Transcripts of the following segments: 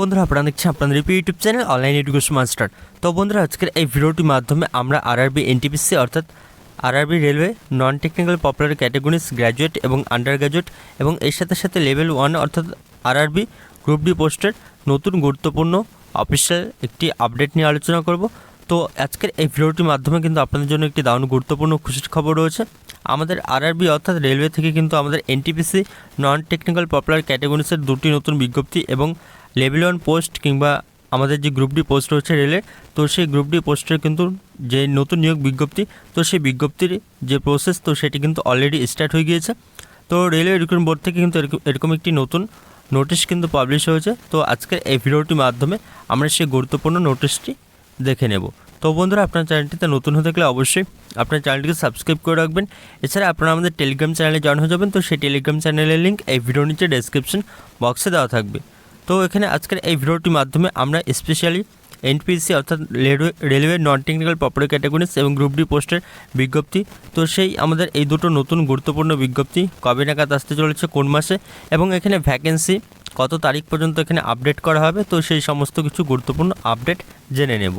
বন্ধুরা, আপনারা দেখছেন আপনাদের YouTube channel online education master. তো বন্ধুরা, আজকের এই ভিডিওটির মাধ্যমে আমরা আরআরবি এনটিপিসি অর্থাৎ RRB railway non technical popular categories graduate এবং আন্ডার গ্র্যাজুয়েট এবং এর সাথে সাথে লেভেল ওয়ান অর্থাৎ আরআরবি গ্রুপ ডি পোস্টের নতুন গুরুত্বপূর্ণ অফিসিয়াল একটি আপডেট নিয়ে আলোচনা করব। তো আজকের এই ভিডিওটির মাধ্যমে কিন্তু আপনাদের জন্য একটি দারুণ গুরুত্বপূর্ণ খুশির খবর রয়েছে। আমাদের আরআরবি অর্থাৎ রেলওয়ে থেকে কিন্তু আমাদের এনটিপিসি নন টেকনিক্যাল পপুলার ক্যাটাগরিজের দুটি নতুন বিজ্ঞপ্তি এবং লেভেল পোস্ট কিংবা আমাদের যে গ্রুপ ডি পোস্ট রয়েছে রেলের তো সেই গ্রুপ ডি পোস্টের কিন্তু যে নতুন নিয়োগ বিজ্ঞপ্তি, তো সেই বিজ্ঞপ্তির যে প্রসেস তো সেটি কিন্তু অলরেডি স্টার্ট হয়ে গিয়েছে। তো রেলওয়ে রিক্রুটমেন্ট বোর্ড থেকে কিন্তু এরকম- একটি নতুন নোটিশ কিন্তু পাবলিশ হয়েছে। তো আজকের এই ভিডিওটির মাধ্যমে আমরা সেই গুরুত্বপূর্ণ নোটিশটি দেখে নেব। তো বন্ধুরা, আপনার চ্যানেলটিতে নতুন হতে গেলে অবশ্যই আপনার চ্যানেলটিকে সাবস্ক্রাইব করে রাখবেন। এছাড়া আপনারা আমাদের টেলিগ্রাম চ্যানেলে জয়েন হয়ে যাবেন, তো সেই টেলিগ্রাম চ্যানেলের লিঙ্ক এই ভিডিওর নিচে ডেসক্রিপশন বক্সে দেওয়া থাকবে। তো এখানে আজকের এই ভিডিওটির মাধ্যমে আমরা স্পেশালি এনপিসি অর্থাৎ railway non technical popular categories এবং গ্রুপ ডি পোস্টের বিজ্ঞপ্তি। তো সেই আমাদের এই দুটো নতুন গুরুত্বপূর্ণ বিজ্ঞপ্তি কবে নাগাদ আসতে চলেছে, কোন মাসে এবং এখানে ভ্যাকেন্সি কত তারিখ পর্যন্ত এখানে আপডেট করা হবে, তো সেই সমস্ত কিছু গুরুত্বপূর্ণ আপডেট জেনে নেব।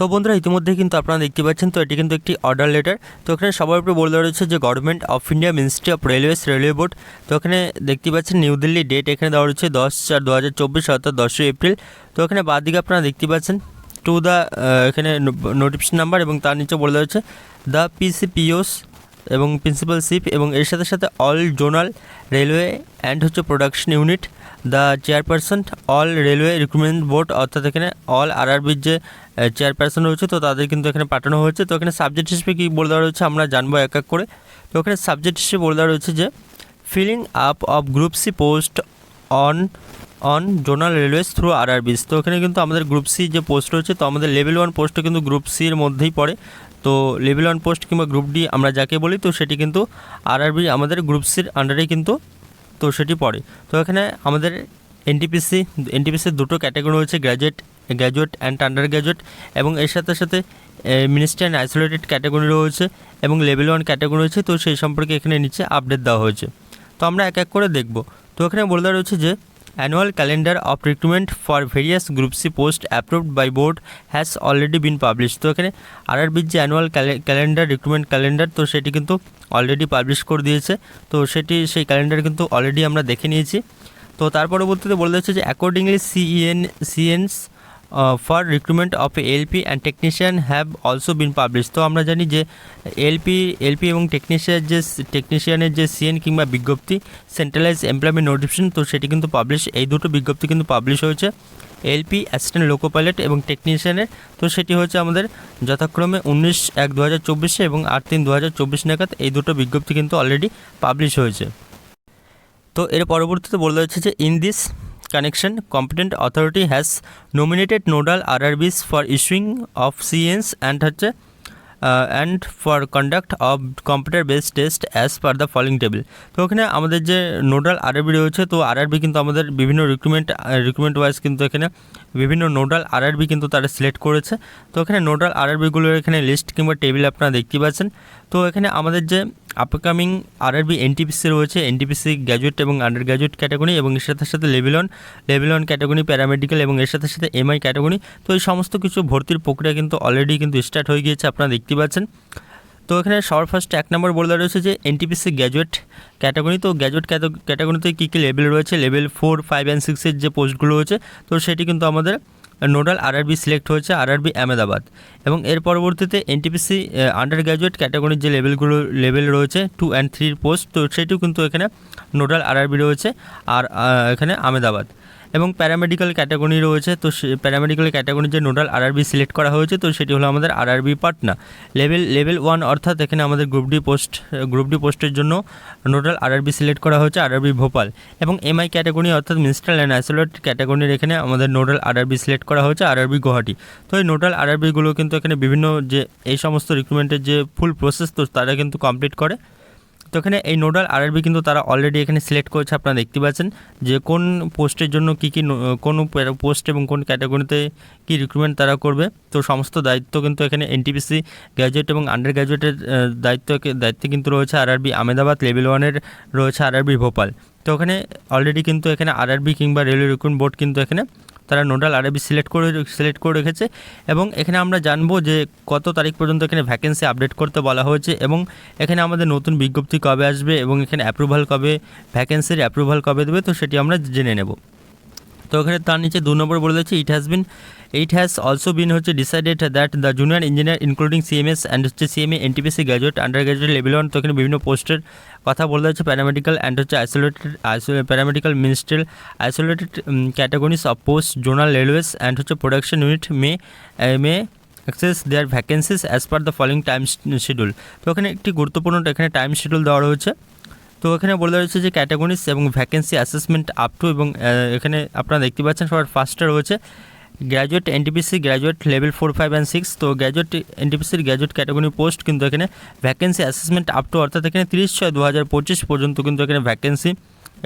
তো বন্ধুরা ইতিমধ্যে কিন্তু আপনারা দেখতে পাচ্ছেন, তো এটি কিন্তু একটি অর্ডার লেটার তো এখানে সবার উপরে বলে দেওয়া রয়েছে যে government of India ministry of railways railway board তো এখানে দেখতে পাচ্ছেন নিউ দিল্লি ডেট এখানে দেওয়া রয়েছে দশ চার দু হাজার চব্বিশ, অর্থাৎ দশই এপ্রিল। তো এখানে বাদিকে আপনারা দেখতে পাচ্ছেন টু দ্য এখানে নোটিফিকেশন নাম্বার এবং তার নিচে বলে দেওয়া হচ্ছে দ্য পিসিপিওস এবং প্রিন্সিপাল শিপ এবং এর সাথে সাথে অল জোনাল রেলওয়ে অ্যান্ড হচ্ছে production unit, the chairperson, all railway recruitment board, অর্থাৎ এখানে অল আরআরবির যে চেয়ারপারসন রয়েছে, তো তাদের কিন্তু এখানে পাঠানো হয়েছে। তো এখানে সাবজেক্ট হিসেবে কী বলে দেওয়া রয়েছে আমরা জানব এক এক করে। তো এখানে সাবজেক্ট হিসেবে বলে দেওয়া রয়েছে যে filling up of group C post on on zonal railways through RRBs. তো এখানে কিন্তু আমাদের গ্রুপ সি যে পোস্ট রয়েছে, তো আমাদের লেভেল ওয়ান পোস্টটা কিন্তু গ্রুপ সির মধ্যেই পড়ে। তো লেভেল ওয়ান পোস্ট কিংবা গ্রুপ ডি আমরা যাকে বলি, তো সেটি কিন্তু আরআরবি আমাদের গ্রুপ সির আন্ডারেই কিন্তু, তো সেটি পড়ে। তো এখানে আমাদের এনটিপিসি এনটিপিসির দুটো ক্যাটাগরি রয়েছে graduate graduate and under graduate এবং এর সাথে সাথে মিনিস্টার অ্যান্ড আইসোলেটেড ক্যাটাগরি রয়েছে, এবং লেভেল ওয়ান ক্যাটাগরি রয়েছে, তো সেই সম্পর্কে এখানে নিচে আপডেট দেওয়া হয়েছে। তো আমরা এক এক করে দেখব। তো এখানে বলে দেওয়া রয়েছে যে annual calendar of recruitment for various group C post approved by board has already been publish তো এখানে আরআরবির যে অ্যানুয়াল ক্যালেন্ডার রিক্রুটমেন্ট ক্যালেন্ডার তো সেটি কিন্তু অলরেডি পাবলিশ করে দিয়েছে। তো সেটি, সেই ক্যালেন্ডার কিন্তু অলরেডি আমরা দেখে নিয়েছি। তো তার পরবর্তীতে বলে দিচ্ছে যে accordingly CEN CENs for recruitment of LP and technician have also been publish তো আমরা জানি যে এলপি এলপি এবং টেকনিশিয়ান যে টেকনিশিয়ানের যে সিএন কিংবা বিজ্ঞপ্তি সেন্ট্রালাইজ এমপ্লয়মেন্ট নোটিফিকেশন তো সেটি কিন্তু পাবলিশ এই দুটো বিজ্ঞপ্তি কিন্তু পাবলিশ হয়েছে। এলপি অ্যাসিস্ট্যান্ট লোকো পাইলট এবং টেকনিশিয়ানের তো সেটি হচ্ছে আমাদের যথাক্রমে উনিশ এক দু হাজার চব্বিশে এবং আট তিন দু হাজার চব্বিশ নাগাদ এই দুটো বিজ্ঞপ্তি কিন্তু অলরেডি পাবলিশ হয়েছে। তো এর পরবর্তীতে বলা হয়েছে যে in this connection competent authority has nominated nodal RRBs for issuing of CENs and হচ্ছে and for conduct of computer based test as per the following table তো ওখানে আমাদের যে নোডাল আরআরবি রয়েছে, তো আরআরবি কিন্তু আমাদের বিভিন্ন রিক্রুটমেন্ট রিক্রুটমেন্ট ওয়াইজ কিন্তু এখানে বিভিন্ন নোডাল আরআরবি কিন্তু তারা সিলেক্ট করেছে। তো এখানে নোডাল আরআরবিগুলোর এখানে লিস্ট কিংবা টেবিল আপনারা দেখতে পাচ্ছেন। তো এখানে আমাদের যে আপকামিং আরআরবি এনটিপিসি রয়েছে। এনটিপিসি গ্র্যাজুয়েট এবং আন্ডার গ্র্যাজুয়েট ক্যাটাগরি এবং এর সাথে সাথে level one level one category paramedical এবং এর সাথে সাথে এমআই ক্যাটাগরি তো এই সমস্ত কিছু ভর্তির প্রক্রিয়া কিন্তু অলরেডি কিন্তু স্টার্ট হয়ে গিয়েছে, আপনারা দেখতে পাচ্ছেন। তো এখানে সবার ফার্স্ট এক নম্বর বলে রয়েছে যে এনটিপিসি গ্র্যাজুয়েট ক্যাটাগরি তো গ্র্যাজুয়েট ক্যাটাগরিতে কী কী লেভেল রয়েছে? লেভেল ফোর ফাইভ অ্যান্ড সিক্সের যে পোস্টগুলো রয়েছে, তো সেটি কিন্তু আমাদের নোডাল আরআরবি সিলেক্ট হয়েছে আরআরবি আহমেদাবাদ এবং এর পরবর্তীতে এনটিপিসি আন্ডার গ্র্যাজুয়েট ক্যাটাগরির যে লেভেলগুলো, লেভেল রয়েছে টু অ্যান্ড থ্রির পোস্ট তো সেটিও কিন্তু এখানে নোডাল আরআরবি রয়েছে আর এখানে আহমেদাবাদ। এবং প্যারামেডিক্যাল ক্যাটাগরি রয়েছে। তো সে প্যারামেডিক্যাল ক্যাটাগরির যে নোডাল আরআরবি সিলেক্ট করা হয়েছে, তো সেটি হলো আমাদের RRB Patna level level one অর্থাৎ এখানে আমাদের group D post group D পোস্টের জন্য নোডাল আরআরবি সিলেক্ট করা হয়েছে আরআরবি ভোপাল। এবং এমআই ক্যাটাগরি অর্থাৎ মিনিস্টার অ্যান্ড আইসোলেট ক্যাটাগরির এখানে আমাদের নোডাল আরআরবি সিলেক্ট করা হয়েছে আরআরবি গুয়াহাটি। তো এই নোডাল আরআরবিগুলো কিন্তু এখানে বিভিন্ন যে, এই সমস্ত রিক্রুটমেন্টের যে ফুল প্রসেস তো তারা কিন্তু কমপ্লিট করে। তো এখানে এই নোডাল আরআরবি কিন্তু তারা অলরেডি এখানে সিলেক্ট করেছে, আপনারা দেখতে পাচ্ছেন যে কোন পোস্টের জন্য কী কী কোন পোস্ট এবং কোন ক্যাটাগরিতে কী রিক্রুটমেন্ট তারা করবে। তো সমস্ত দায়িত্ব কিন্তু এখানে এনটিপিসি গ্র্যাজুয়েট এবং আন্ডার গ্র্যাজুয়েটের দায়িত্ব দায়িত্বে কিন্তু রয়েছে আরআরবি আহমেদাবাদ লেভেল ওয়ানের রয়েছে আরআরবি ভোপাল। তো ওখানে অলরেডি কিন্তু এখানে আরআরবি কিংবা রেলওয়ে রিক্রুটমেন্ট বোর্ড কিন্তু এখানে তারা নোডাল আরবি সিলেক্ট করে সিলেক্ট করে রেখেছে এবং এখানে আমরা জানব যে কত তারিখ পর্যন্ত এখানে ভ্যাকেন্সি আপডেট করতে বলা হয়েছে এবং এখানে আমাদের নতুন বিজ্ঞপ্তি কবে আসবে এবং এখানে অ্যাপ্রুভাল কবে ভ্যাকেন্সির অ্যাপ্রুভাল কবে দেবে তো সেটি আমরা জেনে নেব। তো এখানে তার নিচে দু নম্বর বলে দিচ্ছে it has been it has also been হচ্ছে decided that the junior engineer including CMS and হচ্ছে CMA NTPC graduate under graduate level one তো এখানে বিভিন্ন পোস্টের কথা বলে দিচ্ছে প্যারামেডিক্যাল অ্যান্ড হচ্ছে isolated paramedical ministerial isolated categories of post zonal railways and হচ্ছে production unit may may access their vacancies as per the following time schedule তো এখানে একটি গুরুত্বপূর্ণ, এখানে টাইম শিডিউল দেওয়া রয়েছে। তো এখানে বলে দেওয়া হয়েছে যে ক্যাটাগরিস এবং ভ্যাকেন্সি অ্যাসেসমেন্ট আপ টু এবং এখানে আপনারা দেখতে পাচ্ছেন সবার ফার্স্টে রয়েছে graduate NTPC graduate level four five and six তো গ্র্যাজুয়েট এনটিপিসির গ্র্যাজুয়েট ক্যাটাগরি পোস্ট কিন্তু এখানে ভ্যাকেন্সি অ্যাসেসমেন্ট আপ টু অর্থাৎ এখানে তিরিশ ছয় দু হাজার পঁচিশ পর্যন্ত কিন্তু এখানে ভ্যাকেন্সি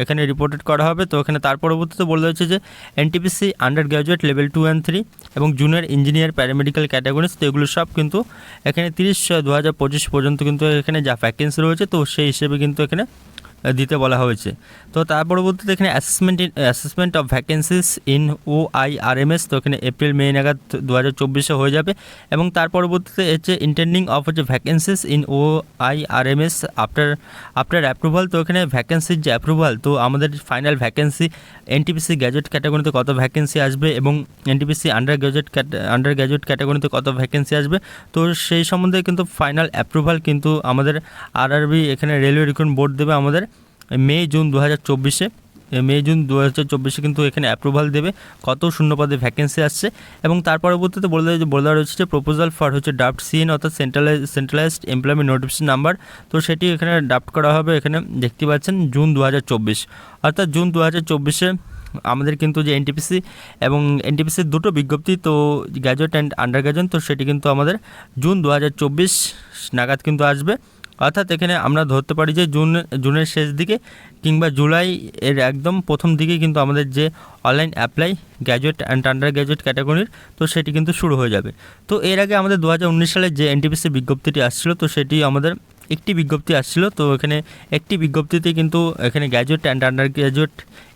এখানে রিপোর্টেড করা হবে। তো এখানে তার পরবর্তীতে বলে হয়েছে যে NTPC under graduate level two and three এবং জুনিয়র ইঞ্জিনিয়ার প্যারামেডিক্যাল ক্যাটাগরিজ তো এগুলো সব কিন্তু এখানে তিরিশ ছয় দু হাজার পঁচিশ পর্যন্ত কিন্তু এখানে যা ভ্যাকেন্সি রয়েছে, তো সেই হিসেবে কিন্তু এখানে দিতে বলা হয়েছে। তো তার পরবর্তীতে এখানে assessment in assessment of vacancies in O I R M S তো এখানে এপ্রিল মে নাগাদ দু হাজার চব্বিশে হয়ে যাবে। এবং তার পরবর্তীতে হচ্ছে ইন্টেন্ডিং অফ হচ্ছে vacancies in O I R M S after after approval তো এখানে ভ্যাকেন্সির যে অ্যাপ্রুভাল তো আমাদের ফাইনাল ভ্যাকেন্সি এনটিপিসি গ্র্যাজুয়েট ক্যাটাগরিতে কত ভ্যাকেন্সি আসবে এবং NTPC under graduate under graduate ক্যাটাগরিতে কত ভ্যাকেন্সি আসবে। তো সেই সম্বন্ধে কিন্তু ফাইনাল অ্যাপ্রুভাল কিন্তু আমাদের আরআরবি এখানে রেলওয়ে রিক্রুটমেন্ট বোর্ড দেবে আমাদের। মে, জুন দু হাজার চব্বিশে মে, জুন দু হাজার চব্বিশে কিন্তু এখানে অ্যাপ্রুভাল দেবে কত শূন্যপদে ভ্যাকেন্সি আসছে এবং তার পরবর্তীতে বলে দেওয়া বলে দেওয়া রয়েছে যে প্রপোজাল ফর হচ্ছে ড্রাফট সিএন অর্থাৎ centralise centralised employment notification number তো সেটি এখানে ড্রাফট করা হবে এখানে দেখতে পাচ্ছেন জুন দু হাজার চব্বিশ। অর্থাৎ জুন দু হাজার চব্বিশে আমাদের কিন্তু যে এনটিপিসি এবং এনটিপিসির দুটো বিজ্ঞপ্তি তো গ্র্যাজুয়েট অ্যান্ড আন্ডার গ্র্যাজুয়েট তো সেটি কিন্তু আমাদের জুন দু হাজার চব্বিশ নাগাদ কিন্তু আসবে। অর্থাৎ এখানে আমরা ধরতে পারি যে জুন, জুনের শেষ দিকে কিংবা জুলাই এর একদম প্রথম দিকে কিন্তু আমাদের যে online apply graduate and under graduate ক্যাটাগরির, তো সেটি কিন্তু শুরু হয়ে যাবে। তো এর আগে আমাদের দু হাজার উনিশ সালে যে এনটিপিসি বিজ্ঞপ্তিটি আসছিল, তো সেটি আমাদের একটি বিজ্ঞপ্তি আসছিল, তো এখানে একটি বিজ্ঞপ্তিতে কিন্তু এখানে graduate and under graduate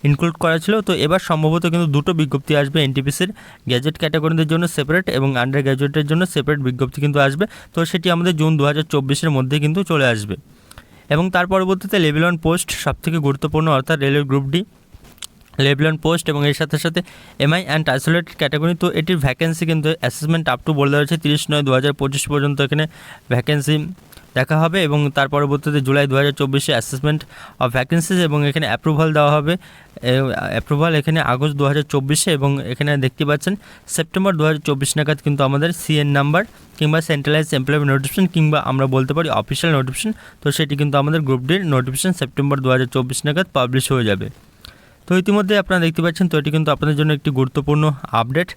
include করা ছিল। তো এবার সম্ভবত কিন্তু দুটো বিজ্ঞপ্তি আসবে এনটিপিসির গ্র্যাজুয়েট ক্যাটাগরিদের জন্য সেপারেট এবং আন্ডার গ্র্যাজুয়েটের জন্য সেপারেট বিজ্ঞপ্তি কিন্তু আসবে। তো সেটি আমাদের জুন দু হাজার চব্বিশের মধ্যে কিন্তু চলে আসবে। এবং তার পরবর্তীতে লেভেল ওয়ান পোস্ট সবথেকে গুরুত্বপূর্ণ, অর্থাৎ railway group D level post এবং এর সাথে সাথে এমআই অ্যান্ড আইসোলেটেড ক্যাটাগরি তো এটির ভ্যাকেন্সি কিন্তু অ্যাসেসমেন্ট আপ টু বলে দেওয়া হয়েছে, তিরিশ নয় দু হাজার পঁচিশ পর্যন্ত এখানে ভ্যাকেন্সি দেখা হবে এবং তার পরবর্তীতে জুলাই দু হাজার চব্বিশে অ্যাসেসমেন্ট অফ ভ্যাকেন্সিজ এবং এখানে অ্যাপ্রুভাল দেওয়া হবে। অ্যাপ্রুভাল এখানে আগস্ট দু হাজার চব্বিশে এবং এখানে দেখতে পাচ্ছেন, সেপ্টেম্বর দু হাজার চব্বিশ নাগাদ কিন্তু আমাদের সিএন নাম্বার কিংবা সেন্ট্রালাইজ এমপ্লয়মেন্ট নোটিফিকেশন কিংবা আমরা বলতে পারি অফিসিয়াল নোটিফিকেশন তো সেটি কিন্তু আমাদের গ্রুপ ডির নোটিফিকেশন সেপ্টেম্বর দু হাজার চব্বিশ নাগাদ পাবলিশ হয়ে যাবে। তো ইতিমধ্যে আপনারা দেখতে পাচ্ছেন, তো এটি কিন্তু আপনাদের জন্য একটি গুরুত্বপূর্ণ আপডেট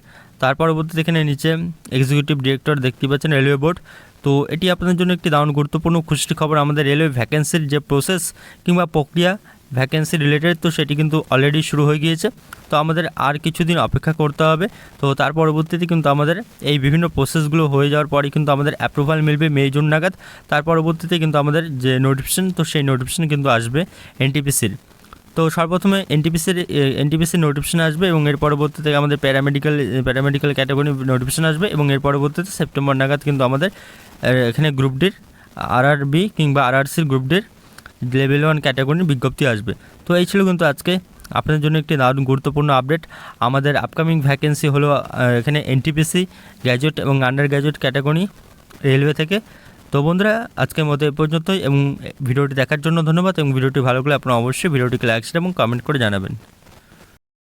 তার পরবর্তীতে এখানে নিচে এক্সিকিউটিভ ডিরেক্টর দেখতে পাচ্ছেন রেলওয়ে বোর্ড তো এটি আপনাদের জন্য একটি দারুণ গুরুত্বপূর্ণ খুশির খবর। আমাদের রেলওয়ে ভ্যাকেন্সির যে প্রসেস কিংবা প্রক্রিয়া ভ্যাকেন্সি রিলেটেড তো সেটি কিন্তু অলরেডি শুরু হয়ে গিয়েছে। তো আমাদের আর কিছুদিন অপেক্ষা করতে হবে। তো তার পরবর্তীতে কিন্তু আমাদের এই বিভিন্ন প্রসেসগুলো হয়ে যাওয়ার পরে কিন্তু আমাদের অ্যাপ্রুভাল মিলবে মে, জুন নাগাদ। তার পরবর্তীতে কিন্তু আমাদের যে নোটিফিকেশন তো সেই নোটিফিকেশন কিন্তু আসবে এনটিপিসির তো সর্বপ্রথমে এনটিপিসির এনটিপিসির নোটিফিকেশন আসবে এবং এর পরবর্তীতে আমাদের প্যারামেডিক্যাল প্যারামেডিক্যাল ক্যাটাগরি নোটিফিকেশন আসবে এবং এর পরবর্তীতে সেপ্টেম্বর নাগাদ কিন্তু আমাদের এখানে গ্রুপ ডির আরআরবি কিংবা আরআরসির গ্রুপ ডির লেভেল ওয়ান ক্যাটাগরির বিজ্ঞপ্তি আসবে। তো এই ছিল কিন্তু আজকে আপনাদের জন্য একটি দারুণ গুরুত্বপূর্ণ আপডেট আমাদের আপকামিং ভ্যাকেন্সি হলো এখানে এনটিপিসি গ্র্যাজুয়েট এবং আন্ডার গ্র্যাজুয়েট ক্যাটাগরি রেলওয়ে থেকে। তো বন্ধুরা, আজকের মতো এ পর্যন্তই এবং ভিডিওটি দেখার জন্য ধন্যবাদ এবং ভিডিওটি ভালো করে আপনারা অবশ্যই ভিডিওটিকে লাইক এবং কমেন্ট করে জানাবেন।